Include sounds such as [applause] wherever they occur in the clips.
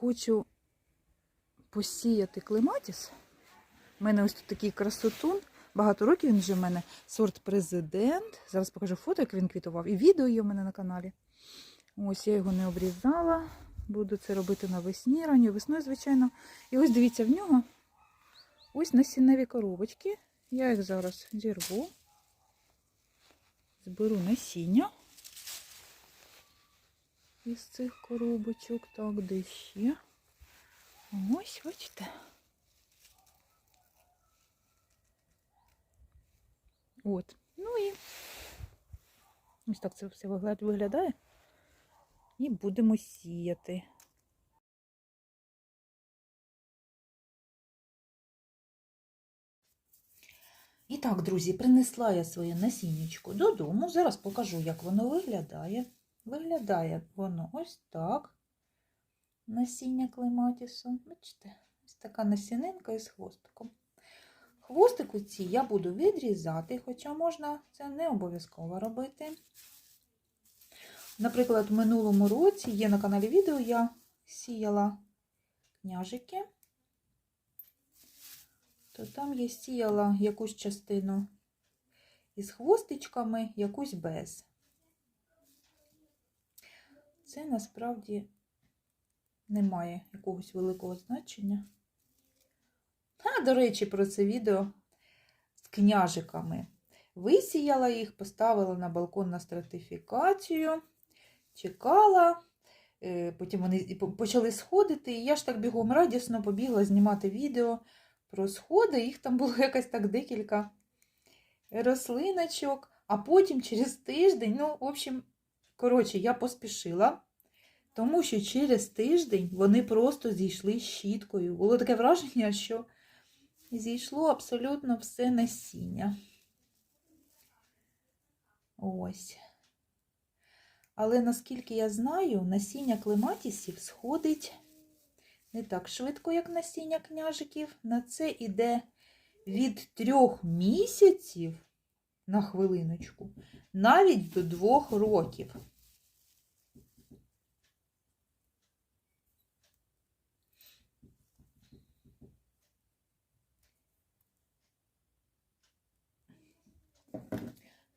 хочу посіяти клематіс. У мене ось тут такий красотун. Багато років він вже в мене сорт президент. Зараз покажу фото, як він квітував. І відео є в мене на каналі. Ось я його не обрізала. Буду це робити навесні, ранньою весною, звичайно. І ось дивіться, в нього ось насінневі коробочки. Я їх зараз зірву. Зберу насіння із цих коробочок. Так, де ще? Ось, бачите. От. Ну і ось так це все виглядає. І будемо сіяти. І так, друзі, принесла я своє насіннячко додому. Зараз покажу, як воно виглядає. Виглядає воно ось так. Насіння клематісу. Бачите, ось така насінинка із хвостиком. Хвостику ці я буду відрізати, хоча можна це не обов'язково робити. Наприклад, в минулому році є на каналі відео, я сіяла княжики, то там я сіяла якусь частину із хвостичками, якусь без. Це насправді не має якогось великого значення. А, до речі, про це відео з княжиками. Висіяла їх, поставила на балкон на стратифікацію, чекала, е, потім вони почали сходити, і я ж так бігом радісно побігла знімати відео про сходи. Їх там було [laughs] якось так декілька рослиночок, а потім через тиждень, ну, в общем, коротше, я поспішила. Тому що через тиждень вони просто зійшли щіткою. Було таке враження, що зійшло абсолютно все насіння. Ось. Але наскільки я знаю, насіння клематісів сходить не так швидко, як насіння княжиків. На це іде від трьох місяців на хвилиночку, навіть до двох років.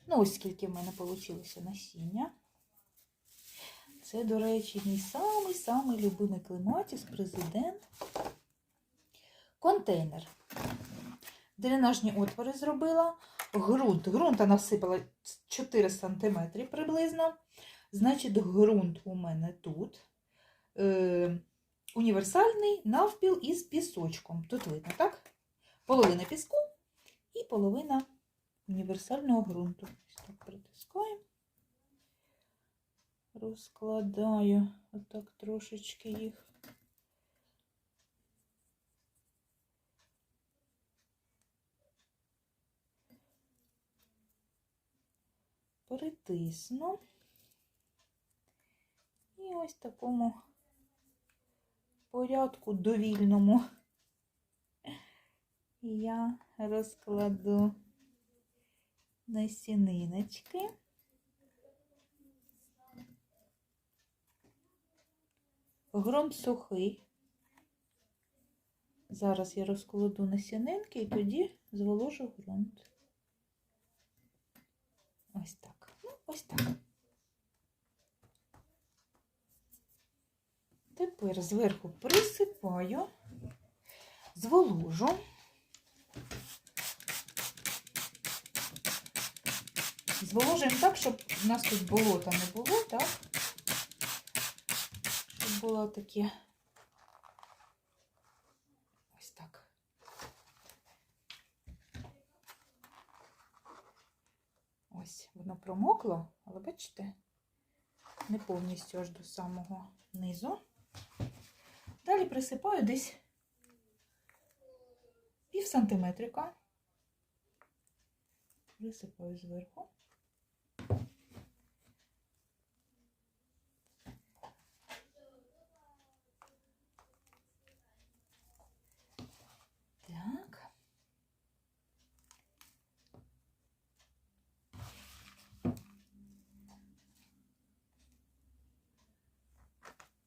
Ну, ось скільки в мене вийшло насіння. Це, до речі, мій самий-самий любимий клематіс, президент. Контейнер. Дренажні отвори зробила. Грунт. Грунта насипала 4 см приблизно. Значить, ґрунт у мене тут. Е, універсальний навпіл із пісочком. Тут видно, так? Половина піску і половина універсального ґрунту. Ось так притискаємо. Розкладаю отак трошечки їх. Притисну. І ось такому порядку довільному я розкладу насіниночки. Грунт сухий. Зараз я розкладу насінинки і тоді зволожу ґрунт. Ось так. Ось так. Тепер зверху присипаю, зволожу. Зволожуємо так, щоб у нас тут болота не було, так? Щоб було таке. Ось так. Ось, воно промокло, але бачите, не повністю аж до самого низу. Далі присипаю десь пів сантиметрика. Присипаю зверху. Так.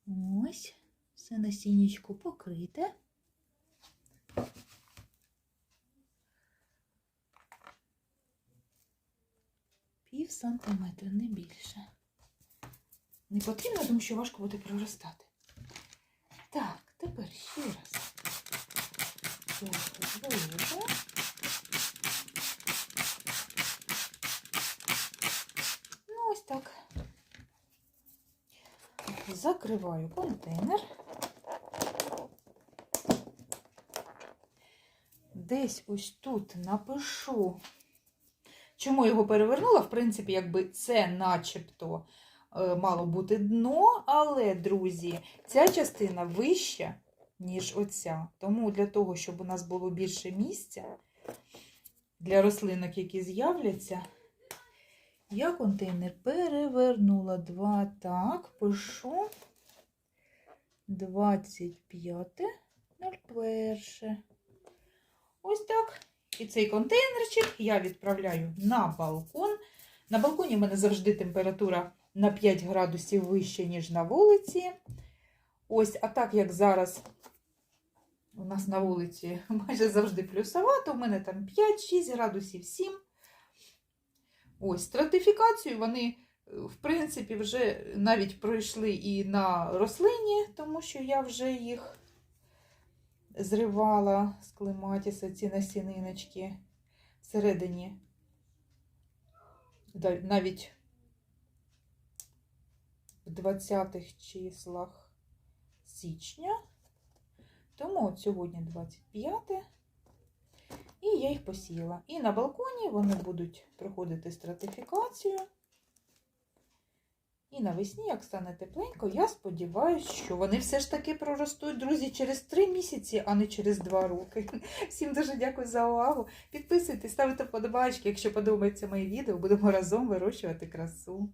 Ось. Все насіннячко покрите. Пів сантиметра, не більше. Не потрібно, тому що важко буде проростати. Так, тепер ще раз. Зверху виливаю. Ну, ось так. Закриваю контейнер. Десь ось тут напишу, чому його перевернула. В принципі, якби це начебто е, мало бути дно, але, друзі, ця частина вища, ніж оця. Тому для того, щоб у нас було більше місця для рослинок, які з'являться, я контейнер перевернула два. Так, пишу 25.01. Ось так. І цей контейнерчик я відправляю на балкон. На балконі в мене завжди температура на 5 градусів вище, ніж на вулиці. Ось, а так як зараз у нас на вулиці майже завжди плюсова, то в мене там 5-6 градусів 7. Ось, стратифікацію вони, е, в принципі, вже навіть пройшли і на рослині, тому що я вже їх зривала з клематіса, ці насіниночки всередині. Навіть в 20-х числах січня. Тому от сьогодні 25 і я їх посіяла. І на балконі вони будуть проходити стратифікацію. І навесні, як стане тепленько, я сподіваюся, що вони все ж таки проростуть, друзі, через 3 місяці, а не через 2 роки. [laughs] Всім дуже дякую за увагу. Підписуйтесь, ставте подобачки, якщо подобається моє відео, будемо разом вирощувати красу.